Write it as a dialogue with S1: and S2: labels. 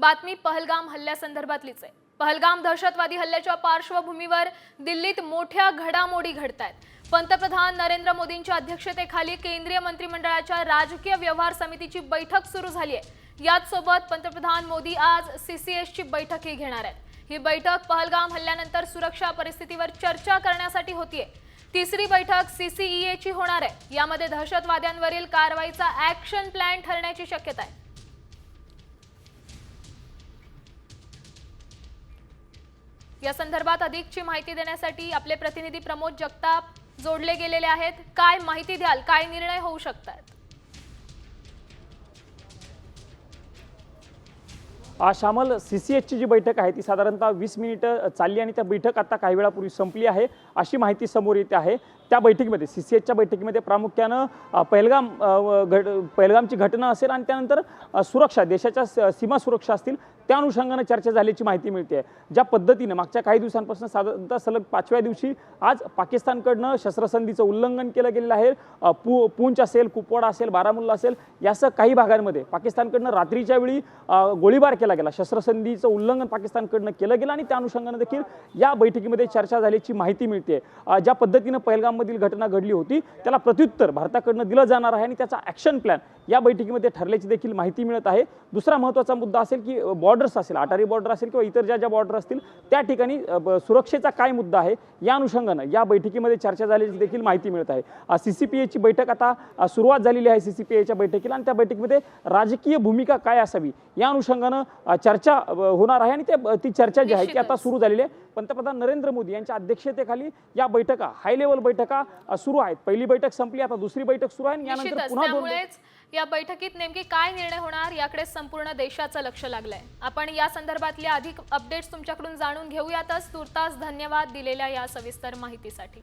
S1: बातमी पहलगाम हल्ल्यासंदर्भातलीच आहे. पहलगाम दहशतवादी हल्ल्याच्या पार्श्वभूमीवर दिल्लीत मोठ्या घडामोडी घडत आहेत पंतप्रधान नरेंद्र मोदींच्या अध्यक्षतेखाली केंद्रीय मंत्रिमंडळाच्या राजकीय व्यवहार समितीची बैठक सुरू झाली आहे. याच सोबत पंतप्रधान मोदी आज सीसीएसची बैठकही घेणार आहेत. ही बैठक पहलगाम हल्ल्यानंतर सुरक्षा परिस्थितीवर चर्चा करण्यासाठी होतीये. तिसरी बैठक सीसीईएची होणार आहे. यामध्ये दहशतवाद्यांवरील कारवाईचा ऍक्शन प्लॅन ठरण्याची शक्यता आहे. या संदर्भात अधिकची माहिती देण्यासाठी आपले प्रतिनिधी प्रमोद जगताप जोडले गेलेले आहेत. काय माहिती द्याल? काय निर्णय होऊ शकतात?
S2: श्यामल सी सी एचची जी बैठक आहे ती साधारणतः वीस मिनिटं चालली आणि त्या बैठक आता काही वेळापूर्वी संपली आहे अशी माहिती समोर येते आहे. त्या बैठकीमध्ये सी सी एचच्या बैठकीमध्ये प्रामुख्यानं पहलगाम घट पहलगामची घटना असेल आणि त्यानंतर सुरक्षा देशाच्या सीमा सुरक्षा असतील त्या अनुषंगानं चर्चा झाल्याची माहिती मिळते आहे. ज्या पद्धतीनं मागच्या काही दिवसांपासून साधारणतः सलग पाचव्या दिवशी आज पाकिस्तानकडनं शस्त्रसंधीचं उल्लंघन केलं गेलेलं आहे. पू पूंच असेल कुपवाडा असेल बारामुल्ला असेल यासह काही भागांमध्ये पाकिस्तानकडनं रात्रीच्या वेळी गोळीबार केला गेला. शस्त्रसंधीचं उल्लंघन पाकिस्तानकडनं केलं गेलं आणि त्या अनुषंगानं देखील या बैठकीमध्ये चर्चा झाल्याची माहिती मिळते. ज्या पद्धतीनं पहलगाममधील घटना घडली होती त्याला प्रत्युत्तर भारताकडनं दिलं जाणार आहे आणि त्याचा ॲक्शन प्लॅन या बैठकीमध्ये ठरल्याची देखील माहिती मिळत आहे. दुसरा महत्त्वाचा मुद्दा असेल की बॉर्डर्स असेल अटारी बॉर्डर असेल किंवा इतर ज्या ज्या बॉर्डर असतील त्या ठिकाणी सुरक्षेचा काय मुद्दा आहे या अनुषंगानं या बैठकीमध्ये चर्चा झाल्याची देखील माहिती मिळत आहे. सी सी पी एची बैठक आता सुरुवात झालेली आहे सी सी पी एच्या बैठकीला आणि त्या बैठकीमध्ये राजकीय भूमिका काय असावी या अनुषंगानं चर्चा होणार आहे आणि ते ती चर्चा जी आहे ती आता. सुरू झालेली आहे. पंतप्रधान नरेंद्र मोदी यांच्या अध्यक्षतेखाली या बैठका हाय लेवल बैठका सुरू आहेत. पहिली बैठक संपली आता दुसरी बैठक सुरू आहे आणि यानंतर पुन्हा दोन
S1: या बैठकीत नेमकी काय निर्णय होणार याकडे संपूर्ण देशाचं लक्ष लागलंय. आपण या संदर्भातल्या अधिक अपडेट्स तुमच्याकडून जाणून घेऊयातच. तुर्तास धन्यवाद दिलेल्या या सविस्तर माहितीसाठी.